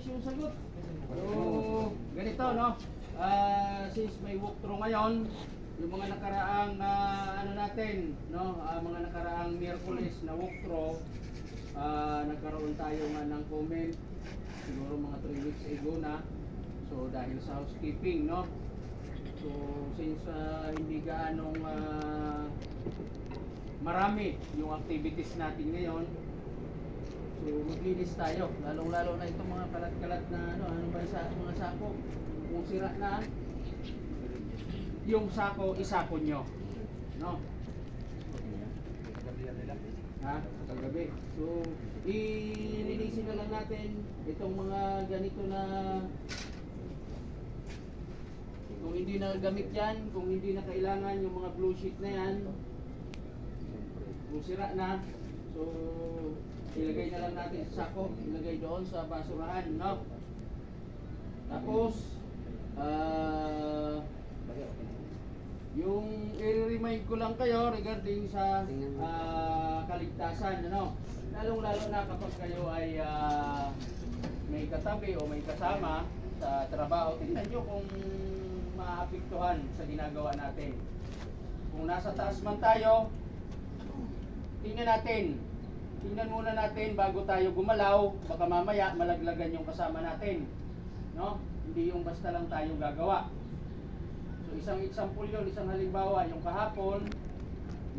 mabilis yung sagot. So, ganito, no? Ah, since may walkthrough ngayon, yung mga nakaraang ah, ano natin, no? Ah, mga nakaraang Miyerkules na walkthrough, ah, nagkaroon tayo nga ng comment siguro mga 3 weeks ago na. So, dahil sa housekeeping, no? So, since ah, hindi gaanong ah, marami yung activities natin ngayon, So maglinis tayo, lalong-lalo na itong mga kalat-kalat na ano, ano ba sa, mga sako, kung sira na, yung sako, isako nyo. No? Ha? Sa gabi. So, ilinisin na lang natin itong mga ganito na kung hindi na gamit yan, kung hindi na kailangan yung mga blue sheet na yan, kung sira na, so ilagay na lang natin sa sako, ilagay doon sa basurahan, no? Tapos, ah, yung i-remind ko lang kayo regarding sa ah, kaligtasan, ano? Lalong-lalo na kapag kayo ay ah, may katabi o may kasama sa trabaho, tingnan nyo kung maapektuhan sa ginagawa natin. Kung nasa taas man tayo, tingnan natin. Tingnan muna natin bago tayo gumalaw, baka mamaya malaglagan yung kasama natin. No? Hindi yung basta lang tayo gagawa. So isang example yun, isang halimbawa, yung kahapon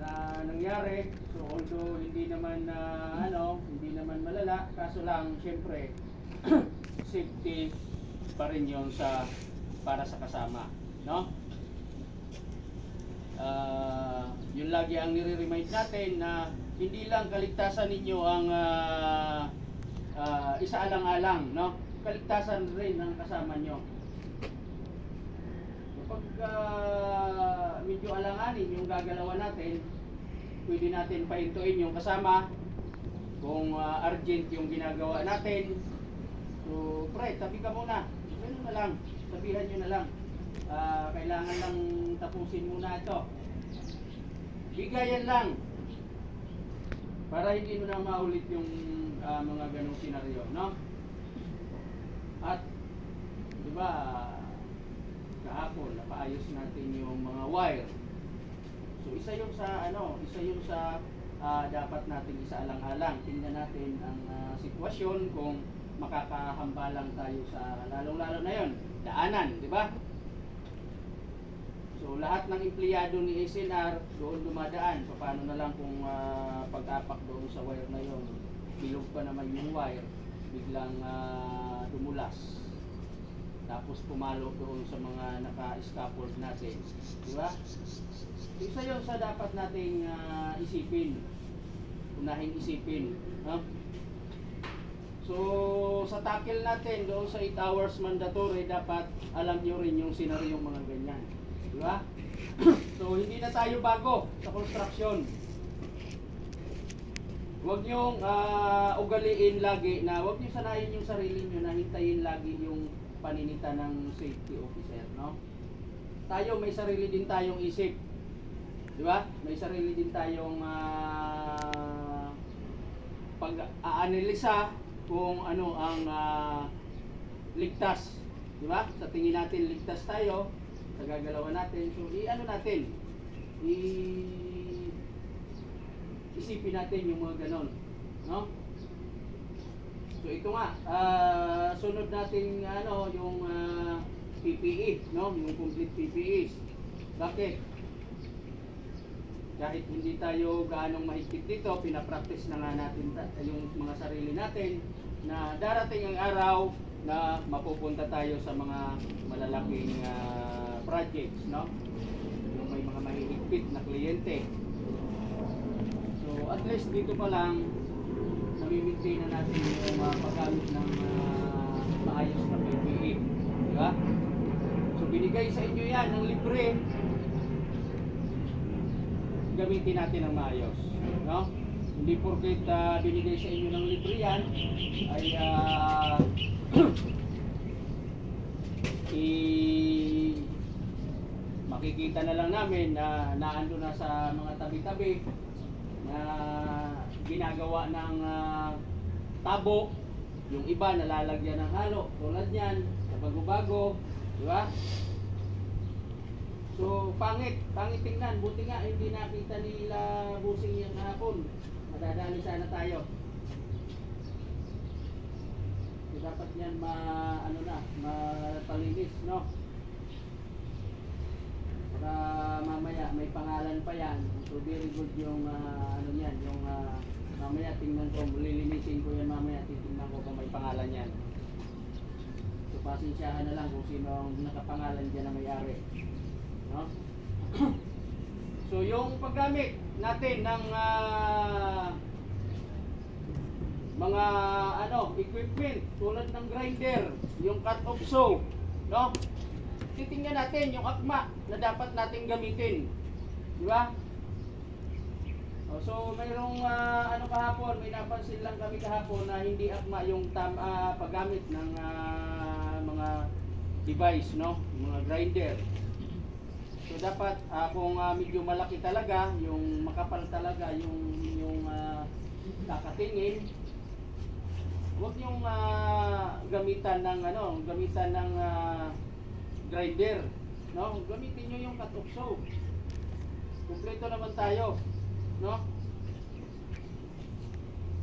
na nangyari. So although hindi naman na ano, hindi naman malala, kaso lang syempre safety pa rin yun sa para sa kasama, no? Ah, yun lagi ang nire-remind natin na hindi lang kaligtasan ninyo ang ah, ah, isaalang-alang, no? Kaligtasan rin ng kasama nyo. Kapag ah, medyo alanganin yung gagalawan natin, pwede natin pahintuin yung kasama kung ah, urgent yung ginagawa natin. So, pre, tabi ka muna. Ganun na lang. Sabihan nyo na lang. Ah, kailangan lang tapusin muna ito. Bigayan lang. Para hindi mo na maulit yung ah, mga ganong senaryo, no? At, di ba, kahapon, napaayos natin yung mga wire. So, isa yung sa, ano, isa yung sa ah, dapat natin isaalang-alang. Tingnan natin ang ah, sitwasyon kung makakahambalang tayo sa, lalong-lalo na yon daanan, di ba? So lahat ng empleyado ni SNR doon dumadaan. So, paano na lang kung ah, pag-apak doon sa wire na yon, bilog pa naman yung wire, biglang ah, dumulas. Tapos pumalo doon sa mga naka-scaffold natin. Di ba? Isa yun sa dapat nating ah, isipin. Unahin isipin. No? So, sa tackle natin doon sa 8 hours mandatory, dapat alam nyo rin yung senaryo mga ganyan. Di so, hindi na tayo bago sa construction. Huwag niyong ah, ugaliin lagi na huwag niyo sanayin yung sarili niyo na hintayin lagi yung paninita ng safety officer, no? Tayo may sarili din tayong isip. Di ba? May sarili din tayong ah, pag-aanalisa kung ano ang ah, ligtas. Di ba? Sa tingin natin ligtas tayo, sa gagalawan natin. So, i-ano natin? I isipin natin yung mga ganon. No? So ito nga, ah, sunod natin ano yung ah, PPE, no? Yung complete PPE. Bakit? Kahit hindi tayo gaanong mahigpit dito, pinapractice na nga natin yung mga sarili natin na darating ang araw na mapupunta tayo sa mga malalaking ah, projects, no? Yung may mga mahihigpit na kliyente. So at least dito pa lang nami-maintain na natin yung uh, paggamit ng ah, maayos na PPE. Di ba? So binigay sa inyo yan ng libre. Gamitin natin ng maayos. No? Hindi porket ah, binigay sa inyo ng libre yan ay ah, i makikita na lang namin na naando na sa mga tabi-tabi na ginagawa ng ah, tabo Yung iba nalalagyan ng halo, tulad niyan, sa bago-bago, di ba? So, pangit, pangit tingnan. Buti nga, hindi nakita nila busing yan kahapon. Madadali sana tayo. So, dapat yan ma, ano na, mapalinis, no? Para mamaya may pangalan pa yan. So, very good yung, ah, ano yan, yung, ah, mamaya tingnan ko, lilinisin ko yan mamaya, titingnan ko kung may pangalan yan. So, pasensyahan na lang kung sino ang nakapangalan dyan na may-ari. No? so yung paggamit natin ng ah, mga ano equipment tulad ng grinder, yung cut off saw, no? Titingnan natin yung akma na dapat nating gamitin. Di ba? Oh, so mayroong ah, ano kahapon, may napansin lang kami kahapon na hindi akma yung tam, ah, paggamit ng ah, mga device, no? Mga grinder. So dapat ah, kung ah, medyo malaki talaga, yung makapal talaga yung yung uh, kakatingin, huwag yung ah, gamitan ng ano, gamitan ng ah, grinder, no? Gamitin niyo yung cut off saw. Kumpleto naman tayo, no?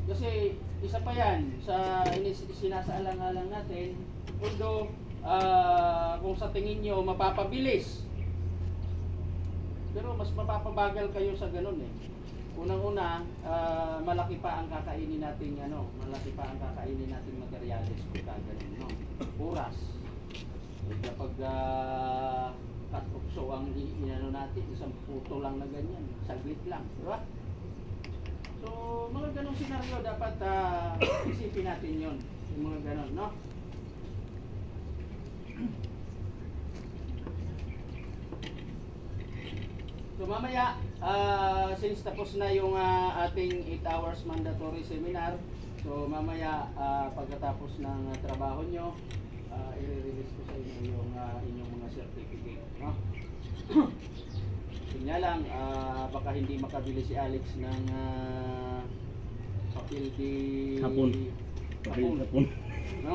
Kasi isa pa yan sa sinasaalang-alang natin, although ah, kung sa tingin nyo mapapabilis, pero mas mapapabagal kayo sa ganun eh. Unang-una, ah, malaki pa ang kakainin nating ano, malaki pa ang kakainin nating materyales kung ganun, no? Oras. Kapag uh, cut off so ang inano natin, isang puto lang na ganyan, saglit lang, di ba? So, mga ganong senaryo dapat ah, isipin natin yon yung mga ganon, no? So mamaya, ah, since tapos na yung ah, ating 8 hours mandatory seminar, so mamaya ah, pagkatapos ng ah, trabaho nyo, ah, i-release ko sa inyo yung ah, inyong mga certificate. No? Yun nga lang, ah, baka hindi makabili si Alex ng ah, papel di... Hapon. Hapon. Hapon. No?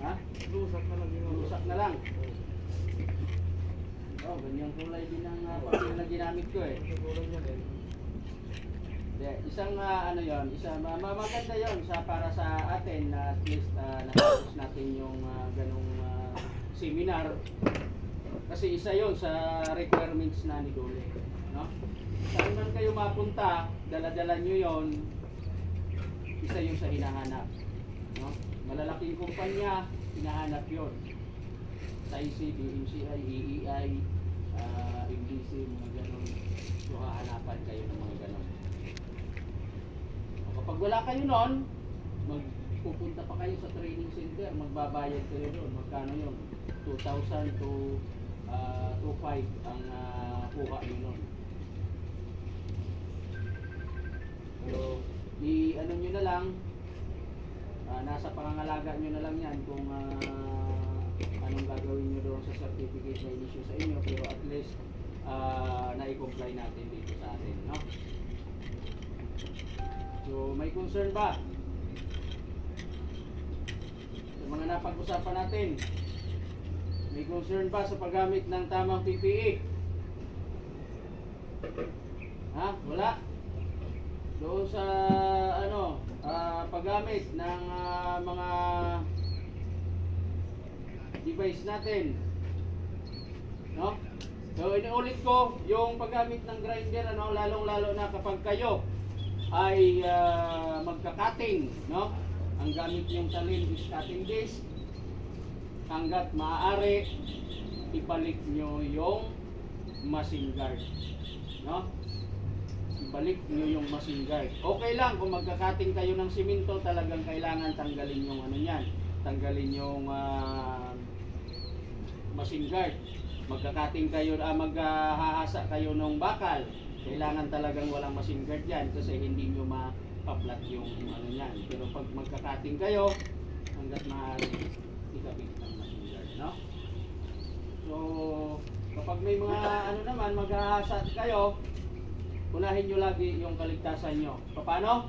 Ha? Lusak na lang yung Lusak na lang. Oh, ganyang kulay din ang uh, papel na ginamit ko eh. Siguro niya din. Hindi, isang ah, ano yon, isa ma ma- maganda yon sa para sa atin na at least uh, natapos natin yung ah, ganong ah, seminar. Kasi isa yon sa requirements na ni Dole, no? Saan man kayo mapunta, dala-dala nyo yon, isa yung sa hinahanap, no? Malalaking kumpanya, hinahanap yon. Sa IC, DMCI, EEI, uh, MDC, mga ganon. So, hahanapan kayo ng mga ganon. Kapag wala kayo nun, magpupunta pa kayo sa training center, magbabayad kayo doon. Magkano yun? 2,000 to uh, 2,500 ang uh, kuha nyo nun. So, i ano nyo na lang, ah, nasa pangangalaga nyo na lang yan kung ah, anong gagawin nyo doon sa certificate na in-issue sa inyo pero at least ah, na-comply natin dito sa atin, no? So, may concern ba? Sa mga napag-usapan natin, may concern ba sa paggamit ng tamang PPE? Ha? Wala? Doon sa ano, ah, paggamit ng ah, mga device natin. No? So inuulit ko yung paggamit ng grinder ano lalong-lalo na kapag kayo ay ah, magka-cutting, no? Ang gamit niyong talin is cutting disc. Hanggat maaari ibalik niyo yung machine guard. No? Ibalik niyo yung machine guard. Okay lang kung magka-cutting kayo ng simento, talagang kailangan tanggalin yung ano niyan. Tanggalin yung ah, machine guard. Magka-cutting kayo, ah, maghahasa kayo ng bakal. Kailangan talagang walang machine guard yan kasi hindi nyo mapaplat yung ano yan. Pero pag magka-cutting kayo, hanggat maaari, ikabit ng machine guard, no? So, kapag may mga ano naman, maghahasa kayo, unahin nyo lagi yung kaligtasan nyo. Paano?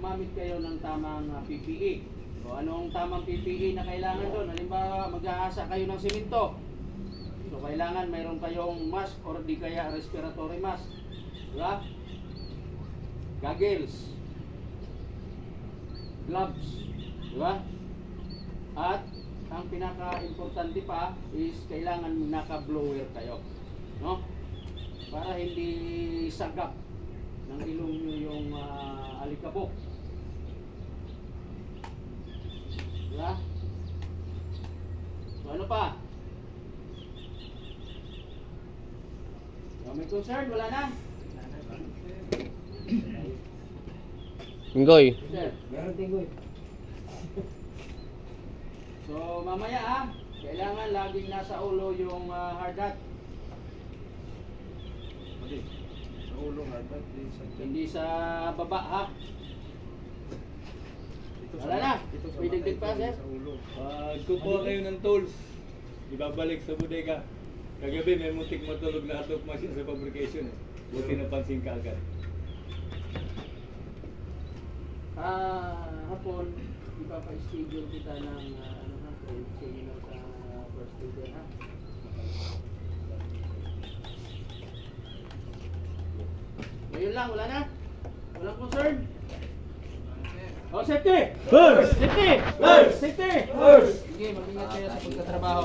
gumamit kayo ng tamang ah, PPE. O anong tamang PPE na kailangan doon? Halimbawa, mag-aasa kayo ng simento. Kailangan mayroon kayong mask or di kaya respiratory mask. Diba? Goggles. Gloves. Diba? At ang pinaka-importante pa is kailangan naka-blower kayo. No? Para hindi sagap ng ilong nyo yung ah, alikabok. Diba? So, ano pa? So, may concern? Wala na? Inggoy. Sir. Meron tinggoy. So, mamaya ah, kailangan laging nasa ulo yung ah, hard hat. Hindi. Sa ulo di sa Hindi sa baba ha. Ito Wala na. May dagdag pa, sir? Sa ulo. Pag kukuha kayo ng tools, ibabalik sa bodega. Kagabi may mutik matulog na atop machine sa fabrication eh. Buti napansin ka agad. Ah, hapon, ipapa-schedule kita ng ah, ano ha, seminar sa first leader ha. Ngayon lang, wala na? Walang concern? Oh, safety! First! Safety! First! Safety! First! Sige, mag-ingat kayo sa pagtatrabaho.